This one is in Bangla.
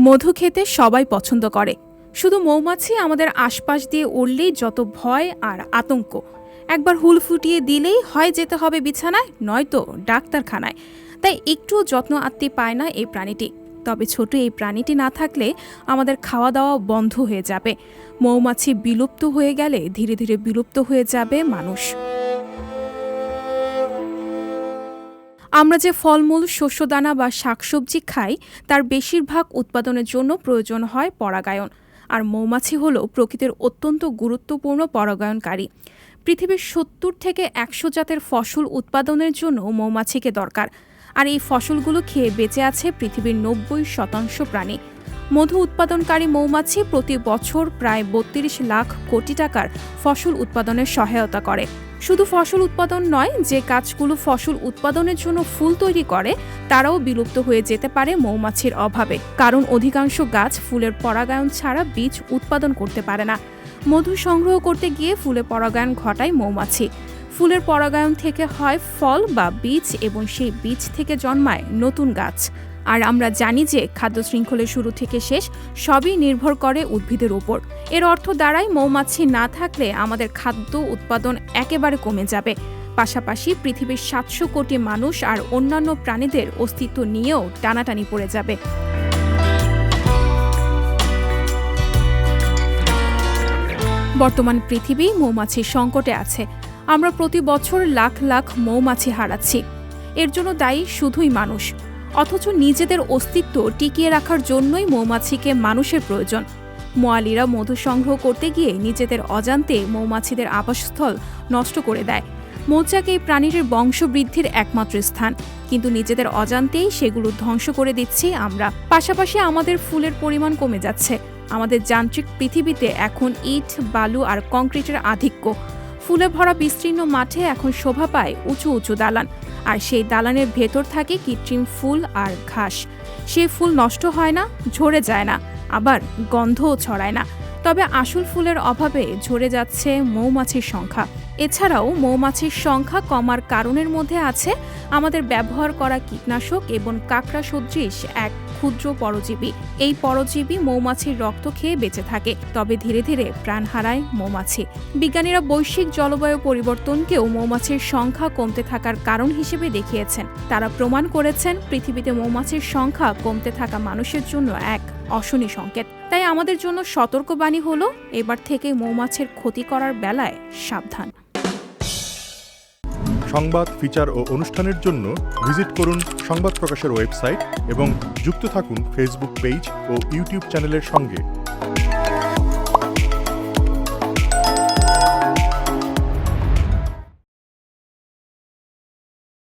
মধু খেতে সবাই পছন্দ করে। শুধু মৌমাছি আমাদের আশপাশ দিয়ে উড়লেই যত ভয় আর আতঙ্ক। একবার হুল ফুটিয়ে দিলেই হয় যেতে হবে বিছানায়, নয়তো ডাক্তারখানায়। তাই একটু যত্ন আত্মি পায় না এই প্রাণীটি। তবে ছোট এই প্রাণীটি না থাকলে আমাদের খাওয়া দাওয়া বন্ধ হয়ে যাবে। মৌমাছি বিলুপ্ত হয়ে গেলে ধীরে ধীরে বিলুপ্ত হয়ে যাবে মানুষ। আমরা যে ফলমূল, শস্যদানা বা শাকসবজি খাই, তার বেশিরভাগ উৎপাদনের জন্য প্রয়োজন হয় পরাগায়ন। আর মৌমাছি হল প্রকৃতির অত্যন্ত গুরুত্বপূর্ণ পরাগায়নকারী। পৃথিবীর সত্তর থেকে একশো জাতের ফসল উৎপাদনের জন্য মৌমাছিকে দরকার। আর এই ফসলগুলো খেয়ে বেঁচে আছে পৃথিবীর নব্বই শতাংশ প্রাণী। মধু উৎপাদনকারী মৌমাছি প্রতি বছর প্রায় বত্রিশ লাখ কোটি টাকার ফসল উৎপাদনের সহায়তা করে। শুধু ফসল উৎপাদন নয়, যে গাছগুলো ফসল উৎপাদনের জন্য ফুল তৈরি করে, তারাও বিলুপ্ত হয়ে যেতে পারে মৌমাছির অভাবে। কারণ অধিকাংশ গাছ ফুলের পরাগায়ন ছাড়া বীজ উৎপাদন করতে পারে না। মধু সংগ্রহ করতে গিয়ে ফুলে পরাগায়ন ঘটায় মৌমাছি। ফুলের পরাগায়ন থেকে হয় ফল বা বীজ এবং সেই বীজ থেকে জন্মায় নতুন গাছ। আর আমরা জানি যে খাদ্য শৃঙ্খলের শুরু থেকে শেষ সবই নির্ভর করে উদ্ভিদের উপর এর অর্থ দ্বারাই মৌমাছি না থাকলে আমাদের খাদ্য উৎপাদন একেবারে কমে যাবে। পাশাপাশি পৃথিবীর সাতশো কোটি মানুষ আর অন্যান্য প্রাণীদের অস্তিত্ব নিয়েও টানাটানি পড়ে যাবে। বর্তমান পৃথিবী মৌমাছির সংকটে আছে। আমরা প্রতি বছর লাখ লাখ মৌমাছি হারাচ্ছি। এর জন্য দায়ী শুধুই মানুষ। অথচ নিজেদের অস্তিত্ব টিকিয়ে রাখার জন্যই মৌমাছিকে মানুষের প্রয়োজন। মোয়ালিরা মধু সংগ্রহ করতে গিয়ে নিজেদের অজান্তে মৌমাছিদের আবাসস্থল নষ্ট করে দেয়। মৌচাক এই প্রাণীটির বংশবৃদ্ধির একমাত্র স্থান। কিন্তু নিজেদের অজান্তেই সেগুলো ধ্বংস করে দিচ্ছি আমরা। পাশাপাশি আমাদের ফুলের পরিমাণ কমে যাচ্ছে। আমাদের যান্ত্রিক পৃথিবীতে এখন ইট, বালু আর কংক্রিটের আধিক্য। ফুলে ভরা বিস্তীর্ণ মাঠে এখন শোভা পায় উঁচু উঁচু দালান। আর সেই দালানের ভেতর থাকে কৃত্রিম ফুল আর ঘাস। সেই ফুল নষ্ট হয় না, ঝরে যায় না, আবার গন্ধও ছড়ায় না। তবে আসল ফুলের অভাবে ঝরে যাচ্ছে মৌমাছির সংখ্যা। এছাড়াও মৌমাছির সংখ্যা কমার কারণের মধ্যে আছে আমাদের ব্যবহার করা কীটনাশক এবং কাঁকড়া সদৃশ এক ক্ষুদ্র পরজীবী। এই পরজীবী মৌমাছির রক্ত খেয়ে বেঁচে থাকে, তবে ধীরে ধীরে প্রাণ হারায় মৌমাছি। বিজ্ঞানীরা বৈশ্বিক জলবায়ু পরিবর্তনকেও মৌমাছির সংখ্যা কমতে থাকার কারণ হিসেবে দেখিয়েছেন। তারা প্রমাণ করেছেন পৃথিবীতে মৌমাছির সংখ্যা কমতে থাকা মানুষের জন্য এক অশনি সংকেত। তাই আমাদের জন্য সতর্কবাণী হলো, এবার থেকে মৌমাছির ক্ষতি করার বেলায় সাবধান। সংবাদ, ফিচার ও অনুষ্ঠানের জন্য ভিজিট করুন সংবাদ প্রকাশের ওয়েবসাইট এবং যুক্ত থাকুন ফেসবুক পেজ ও ইউটিউব চ্যানেলের সঙ্গে।